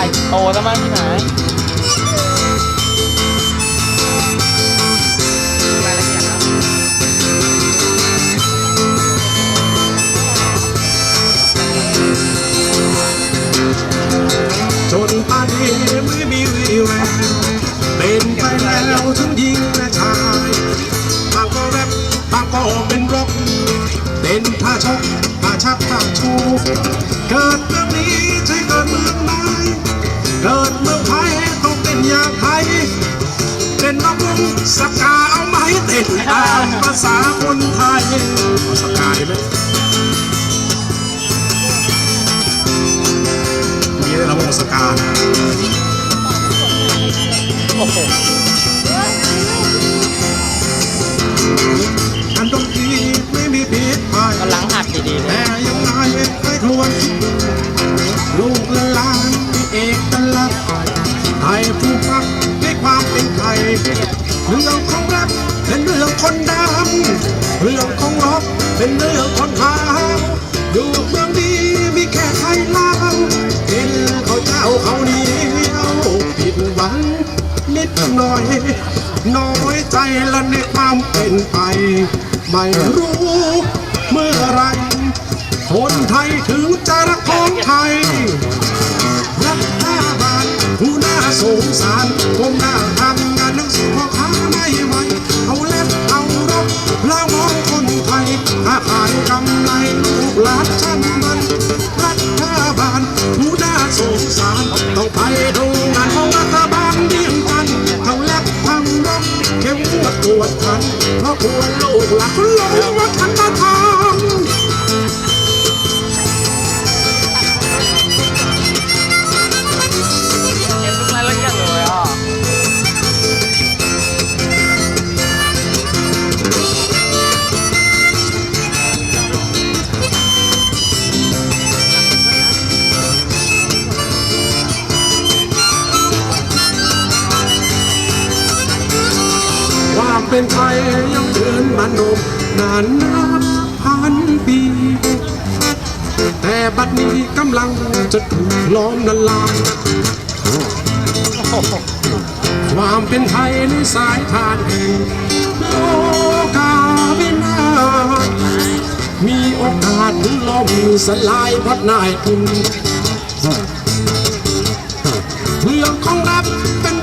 ายโตแล้วมั้งพี่หมายจนป่านนี้ไม่มีวี่แววเป็นไปแล้วทั้งหญิงและชายบางก็แรปบางก็เป็นร็อกเป็นผ้าชกผ้าชักผ้าชูเกิดเรื่องนี้ใช้กิดเมือง สกาเอาไหมเต้นตามภาษาคนไทยเอาสกาได้ไหมมีได้ละวงสกาโอ้โหอันดนตรีไม่มีผิดภัยกำลังหัดดีๆเลยแต่ยังไงให้ทวนคิดดูลูกและหลานมีเอกลักษณ์ให้ผู้ฟังได้ความเป็นไทย เรื่องของรักเป็นเรื่องคนดำเรื่องของรบเป็นเรื่องคนขาวอยู่เมืองดีมีแค่ไทยลาวเป็นเขาเจ้าเขาเหนียวผิดหวังนิดหน่อย น้อยใจและในความเป็นไป ไม่รู้เมื่อไรคนไทยถึงจะรักของไทยรัฐบาลผู้น่าสงสารผมน่าทำงหน้า ไหวเอาเล็บเอารบแล้วมองคนไทยค้าขายกำไรลูกหลานชั้นมัน รัฐบาลผู้น่าสงสารต้องไปดูงานของรัฐบาลเดียงกันเอาเล็บทำรบเข้มงวดตรวจทันเพราะกลัวลูกหลานเขาหลงวัฒนธรรม เป็นไทยยังเดินมานมนานนับพันปี แต่บัดนี้กำลังจะถูกล้อมละลายความเป็นไทยในสายทานแห่งโลกาวินามีโอกาสล่มสลายพราะนายทุนเรื่องของรัฐเป็น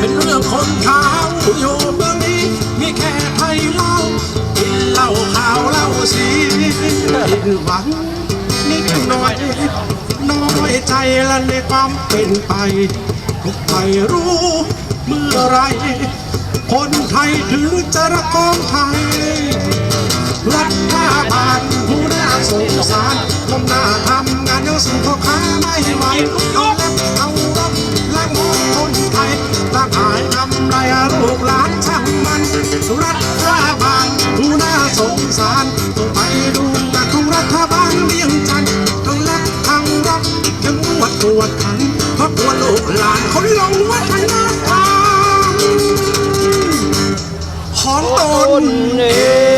เป็นเรื่องคนขาวอยู่เมืองนี้มีแค่ไทยเล่ากินเหล้าขาวเหล้าสีผิดหวังนิดหน่อยน้อยใจและในความเป็นไป ทุกใครรู้เมื่อไร คนไทยถึงจะรักของไทยรัฐบาลผู้น่าสงสารก้มหน้าทำงานยังสู้พ่อค้าไม่ไหว รัฐบาลผู้น่าสงสารต้องไปดูงานของรัฐบาลเลี้ยงจันทร์ทั้งเล็กทั้งรักยังวัดตรวดขันเพราะกลัวลูกหลานเขาลงวัฒนธรรมของตนเอง